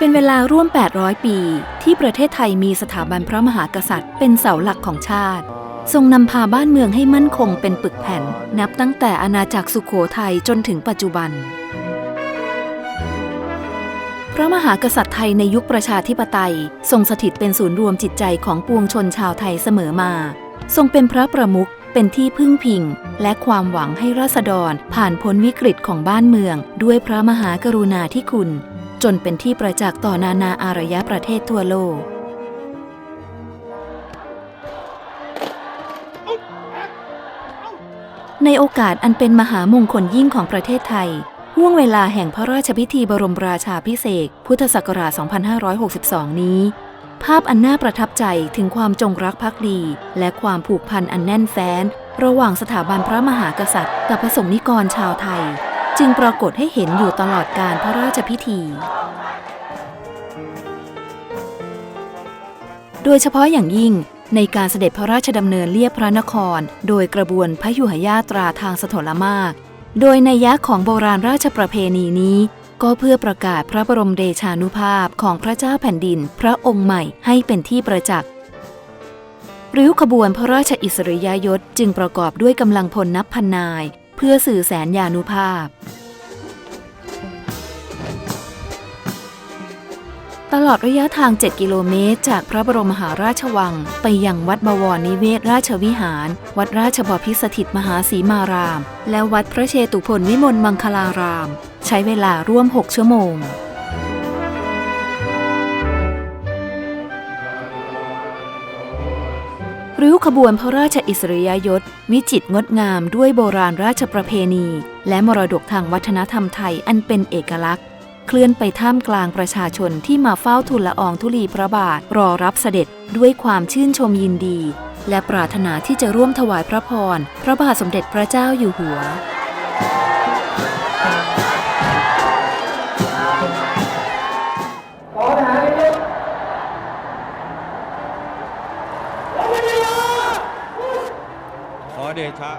เป็นเวลาร่วม 800 ปี ที่ประเทศไทยมีสถาบันพระมหากษัตริย์ เป็นเสาหลักของชาติ ทรงนำพาบ้านเมืองให้มั่นคงเป็นปึกแผ่น นับตั้งแต่อาณาจักรสุขโขทัยจนถึงปัจจุบัน พระมหากษัตริย์ไทยในยุคประชาธิปไตย ทรงสถิตเป็นศูนย์รวมจิตใจของปวงชนชาวไทยเสมอมา ทรงเป็นพระประมุขเป็นที่พึ่งพิง และความหวังให้ราษฎรผ่านพ้นวิกฤตของบ้านเมือง ด้วยพระมหากรุณาธิคุณ จนเป็นที่ประจักษ์ต่อนานาอารยประเทศทั่วโลก ในโอกาสอันเป็นมหามงคลยิ่งของประเทศไทยห่วงเวลาแห่งพระราชพิธีบรมราชาพิเศษพุทธศักราช 2562 นี้ ภาพอันน่าประทับใจถึงความจงรักภักดี และความผูกพันอันแน่นแฟ้น ระหว่างสถาบันพระมหากษัตริย์ กับพระสงนิกรชาวไทย จึงปรากฏให้เห็นอยู่ตลอดการพระราชพิธี โดยเฉพาะอย่างยิ่งในการเสด็จพระราชดำเนินเลียบพระนคร โดยกระบวนพระยุหญาตราทางสถลมาก โดยในยยะของโบราณราชประเพณีนี้ ก็เพื่อประกาศพระบรมเดชานุภาพของพระเจ้าแผ่นดิน พระองค์ใหม่ให้เป็นที่ประจักษ์ริ้วขบวนพระราชอิสริยยศจึงประกอบด้วยกำลังพลนับพันนาย เพื่อสื่อแสนยานุภาพ ตลอดระยะทาง 7 กิโลเมตร จากพระบรมมหาราชวัง ไปยังวัดบวรนิเวศราชวิหาร วัดราชบพิสถิตมหาสีมาราม และวัดพระเชตุพนวิมลมังคลาราม ใช้เวลาร่วม 6 ชั่วโมง ริ้วขบวนพระราชอิสริยยศ วิจิตรงดงามด้วยโบราณราชประเพณี และมรดกทางวัฒนธรรมไทยอันเป็นเอกลักษณ์ เคลื่อนไปท่ามกลางประชาชนที่มาเฝ้าทูลละอองธุลีพระบาทรอรับเสด็จด้วยความชื่นชมยินดี และปรารถนาที่จะร่วมถวายพระพร พระบาทสมเด็จพระเจ้าอยู่หัว เดชะ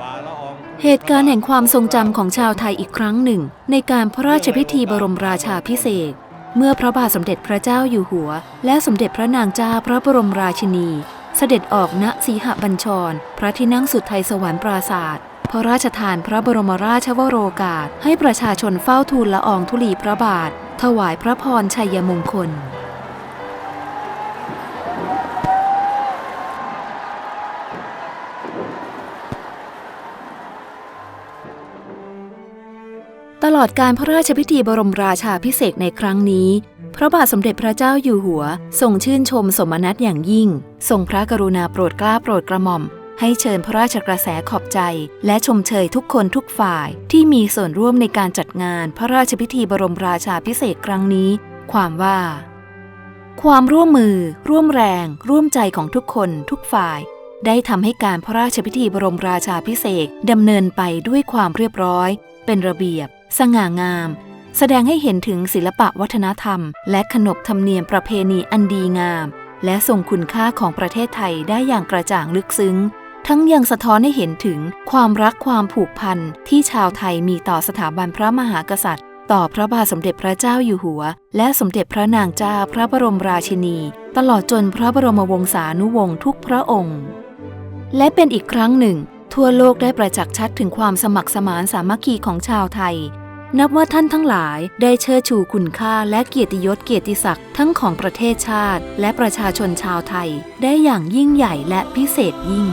ฝ่าละอองเหตุการณ์แห่งความทรงจำของชาวไทยอีกครั้งหนึ่ง ในการพระราชพิธีบรมราชาพิเศษเมื่อพระบาทสมเด็จพระเจ้าอยู่หัว และสมเด็จพระนางเจ้าพระบรมราชินี เสด็จออกณสีหบัญชร พระที่นั่งสุดไทยสวรรค์ปราศาสตร์พระราชทานพระบรมราชวโรกาส ให้ประชาชนเฝ้าทูลละอองธุลีพระบาท ถวายพระพรชัยมงคล ตลอดการพระราชพิธีบรมราชาพิเศษในครั้งนี้ พระบาทสมเด็จพระเจ้าอยู่หัวทรงชื่นชมสมนัตอย่างยิ่ง ทรงพระกรุณาโปรดเกล้าโปรดกระหม่อม ให้เชิญพระราชกระแสขอบใจ และชมเชยทุกคนทุกฝ่ายที่มีส่วนร่วมในการจัดงานพระราชพิธีบรมราชาพิเศษครั้งนี้ ความว่า ความร่วมมือ ร่วมแรง ร่วมใจของทุกคน ทุกฝ่ายได้ทำให้การพระราชพิธีบรมราชาพิเศษดำเนินไปด้วยความเรียบร้อย เป็นระเบียบ สง่างาม แสดงให้เห็นถึงศิลปะวัฒนธรรม และขนบธรรมเนียมประเพณีอันดีงาม และทรงคุณค่าของประเทศไทยได้อย่างกระจ่างลึกซึ้ง ทั้งยังสะท้อนให้เห็นถึงความรักความผูกพันที่ชาวไทยมีต่อสถาบันพระมหากษัตริย์ ต่อพระบาทสมเด็จพระเจ้าอยู่หัว และสมเด็จพระนางเจ้าพระบรมราชินี ตลอดจนพระบรมวงศานุวงศ์ทุกพระองค์ และเป็นอีกครั้งหนึ่งทั่วโลกได้ประจักษ์ชัดถึงความสมัครสมานสามัคคีของชาวไทย นับว่าท่านทั้งหลายได้เชิดชูคุณค่าและเกียรติยศเกียรติศักดิ์ทั้งของประเทศชาติ และประชาชนชาวไทย ได้อย่างยิ่งใหญ่และพิเศษยิ่ง